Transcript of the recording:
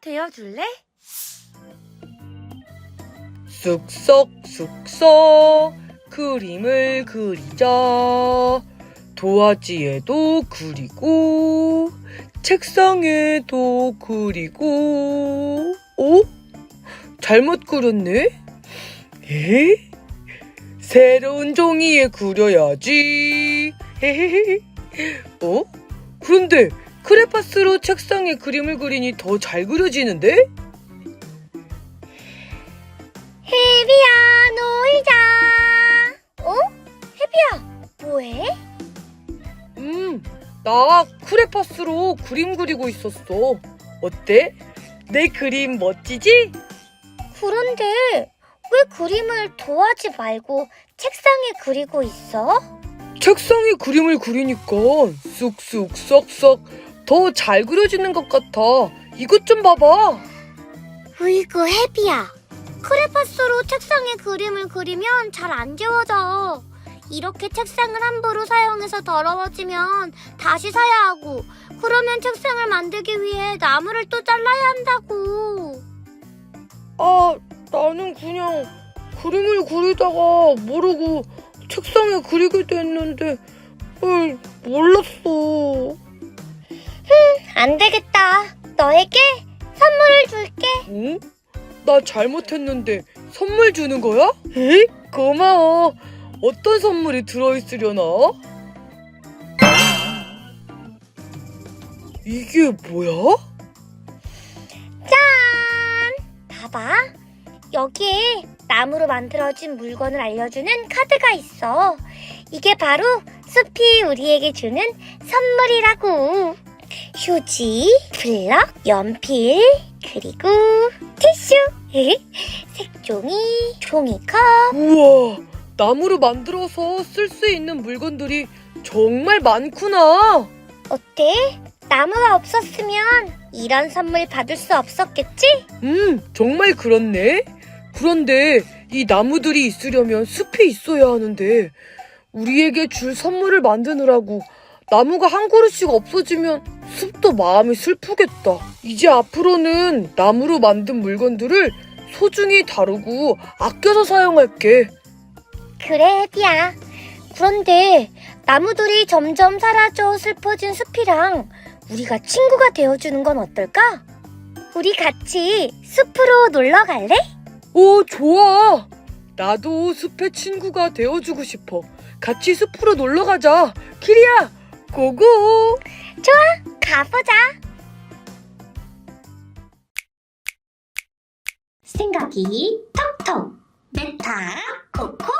되어줄래? 쑥석 쑥석 그림을 그리자 도화지에도 그리고 책상에도 그리고 어? 잘못 그렸네? 에? 새로운 종이에 그려야지 헤헤헤 어? 그런데 크레파스로 책상에 그림을 그리니 더 잘 그려지는데? 해비야 놀자. 어? 해비야 뭐해? 음, 나 크레파스로 그림 그리고 있었어. 어때? 내 그림 멋지지? 그런데 왜 그림을 도화지 말고 책상에 그리고 있어? 책상에 그림을 그리니까 쑥쑥 썩썩 더 잘 그려지는 것 같아. 이것 좀 봐봐. 으이구 해비야. 크레파스로 책상에 그림을 그리면 잘 안 지워져. 이렇게 책상을 함부로 사용해서 더러워지면 다시 사야 하고 그러면 책상을 만들기 위해 나무를 또 잘라야 한다고. 아, 나는 그냥 그림을 그리다가 모르고 책상에 그리게 됐는데, 을 몰랐어. 안 되겠다. 너에게 선물을 줄게. 응? 나 잘못했는데 선물 주는 거야? 에? 고마워. 어떤 선물이 들어있으려나? 이게 뭐야? 짠! 봐봐. 여기에 나무로 만들어진 물건을 알려주는 카드가 있어. 이게 바로 숲이 우리에게 주는 선물이라고. 휴지, 블럭, 연필, 그리고 티슈, 색종이, 종이컵. 우와, 나무로 만들어서 쓸 수 있는 물건들이 정말 많구나. 어때? 나무가 없었으면 이런 선물 받을 수 없었겠지? 음, 정말 그렇네. 그런데 이 나무들이 있으려면 숲이 있어야 하는데 우리에게 줄 선물을 만드느라고 나무가 한 그루씩 없어지면 숲도 마음이 슬프겠다. 이제 앞으로는 나무로 만든 물건들을 소중히 다루고 아껴서 사용할게. 그래, 해비야. 그런데 나무들이 점점 사라져 슬퍼진 숲이랑 우리가 친구가 되어주는 건 어떨까? 우리 같이 숲으로 놀러 갈래? 오, 좋아. 나도 숲의 친구가 되어주고 싶어. 같이 숲으로 놀러 가자. 키리야, 고고. 가보자. 생각이 톡톡. 메타 코코